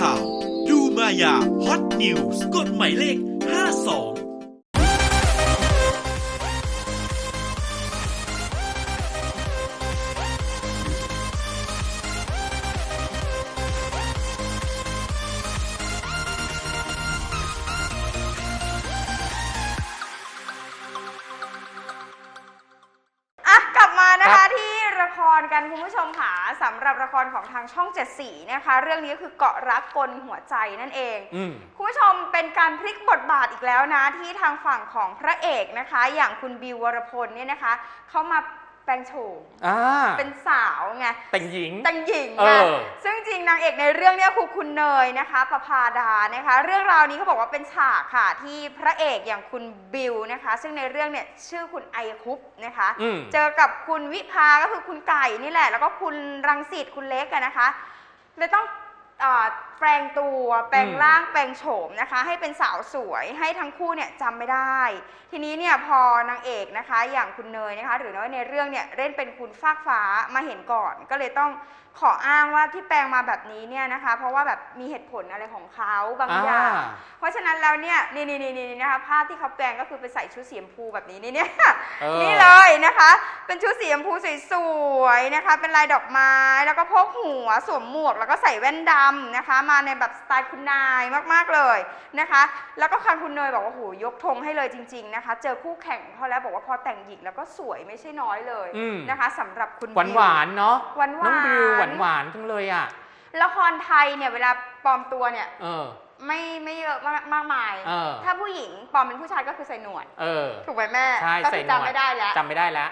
ข่าว ดูมายาฮอตนิวส์กฎหมายเลข 52 ครกันคุณผู้ชมค่ะสำหรับละครของทางช่องเจ็ดสีนะคะ เรื่องนี้ก็คือเกาะรักกลหัวใจนั่นเอง อืม คุณผู้ชมเป็นการพลิกบทบาทอีกแล้วนะ ที่ทางฝั่งของพระเอกนะคะ อย่างคุณบิววรพลเนี่ยนะคะ เขามาแปลงโฉมอ่าเป็นสาวไง แต่งหญิง แต่งหญิงเอไงอ ซึ่งจริง นางเอกในเรื่องเนี้คือคุณเนยนะคะประภาดานะคะ เรื่องราวนี้เขาบอกว่าเป็นฉากค่ะ ที่พระเอกอย่างคุณบิวนะคะ ซึ่งในเรื่องเนี่ยชื่อคุณไอคุปนะคะ อืม เจอกับคุณวิภาก็คือคุณไก่นี่แหละ แล้วก็คุณรังสิตคุณเล็กอะนะคะเลยต้องเออ แปลงตัวแปลงอืมร่างแปลงโฉมนะคะ ให้เป็นสาวสวยให้ทั้งคู่เนี่ยจำไม่ได้ ทีนี้เนี่ยพอนางเอกนะคะอย่างคุณเนยนะคะ หรือว่าในเรื่องเนี่ยเล่นเป็นคุณฟากฟ้ามาเห็นก่อน ก็เลยต้องขออ้างว่าที่แปลงมาแบบนี้เนี่ยนะคะ เพราะว่าแบบมีเหตุผลอะไรของเขาบางอย่างอ่าเพราะฉะนั้นแล้วเนี่ยนี่นี่นี่นี่นะคะภาพที่เขาแปลงก็คือไปใส่ชุดสีชมพูแบบนี้นี่เนี่ยเออนี่เลยนะคะ เป็นชุดสีชมพูสวยๆนะคะ เป็นลายดอกไม้แล้วก็พกหัวสวมหมวก แล้วก็ใส่แว่นดำนะคะ มาในแบบสไตล์คุณนายมากๆเลยนะคะ แล้วก็คังคุณเนยบอกว่าโหยกธงให้เลยจริง ๆนะคะ เจอคู่แข่งเขาแล้วบอกว่าพอแต่งหญิงแล้วก็สวยไม่ใช่น้อยเลยอืมนะคะสำหรับคุณหวานหวานๆเนาะหวานหวานน้องบิวหวานหวานๆจังเลยอะละครไทยเนี่ยเวลาปลอมตัวเนี่ยเออไม่ไม่เยอะมากมากมายเออถ้าผู้หญิงปลอมเป็นผู้ชายก็คือใส่หนวดเออถูกไหมแม่ใช่ก็ใส่คือหนวดจำไม่ได้แล้วจำไม่ได้แล้ว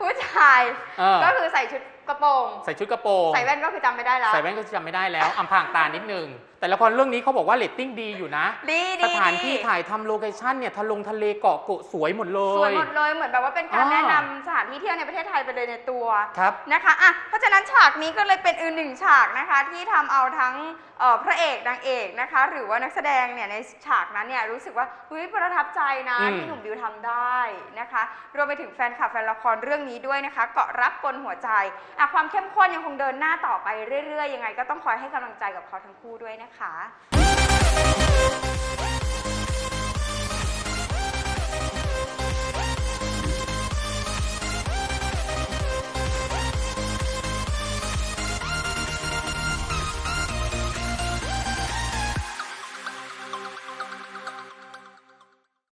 ผู้ชายเออ ก็คือใส่ชุดกระโปรง ใส่ชุดกระโปรงใส่แว่นก็คือจำไม่ได้แล้วใส่แว่นก็จำไม่ได้แล้วอำพรางตานิดนึง แต่ละครเรื่องนี้เขาบอกว่าเรตติ้งดีอยู่นะ ดีสดีถานที่ดีถ่ายทำโลเคชั่นเนี่ยทะลงทะเลเกาะโกะสวยหมดเลสวยย หมดเลยเหมือนแบบว่าเป็นการอ่า แนะนำสถานที่เที่ยวในประเทศไทยไปเลยในตัว ครับ นะคะอะเพราะฉะนั้นฉากนี้ก็เลยเป็นอีกหนึ่งฉากนะคะที่ทำเอาทั้งเอ่อพระเอกนางเอกนะคะ หรือว่านักแสดงเนี่ยในฉากนั้นเนี่ยรู้สึกว่าเฮ้ยประทับใจนะอืม ที่หนุ่มบิวทำได้นะคะรวมไปถึงแฟนคลับแฟนละครเรื่องื่องนี้ด้วยนะคะ เกาะรักกลหัวใจความเข้มข้นยังคงเดินหน้าต่อไปเรื่อยๆ ยังไงก็ต้องคอยให้กำลังใจกับเขาทั้งคู่ด้วยนะคะ